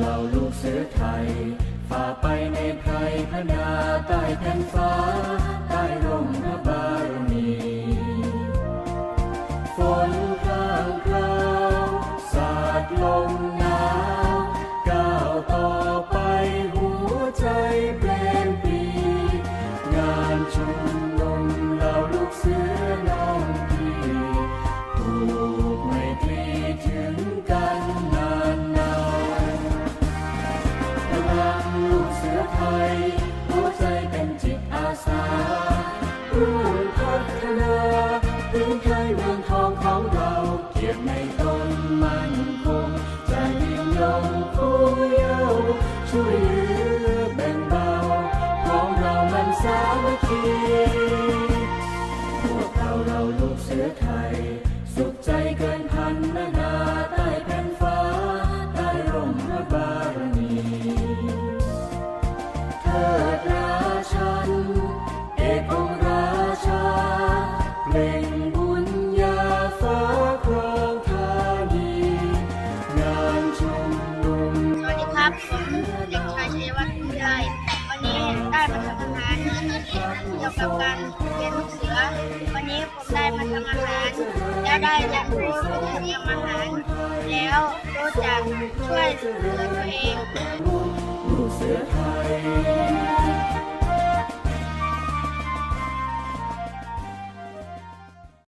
เราลูกเสือไทย ฝ่าไปในไพรพนาใต้แผ่นฟ้า ใต้ร่มพระบารมีฝนพรางพราวสาดลมหนาวก้าวต่อไปหัวใจเปลี่ยนปี งานชุมนุมเหล่าลูกเสือ พื้นเคยเมืองทองของเราเกียรติในตนมั่นคงจยิ่งยงผู้เยาว์ช่วยเหลือ เกี่ยวกับการเรียนลูกเสือ วันนี้ผมได้มาทำอาหารและได้จะรู้วิธีทำอาหาร แล้วรู้จักช่วยเหลือตัวเองลูกเสือไทย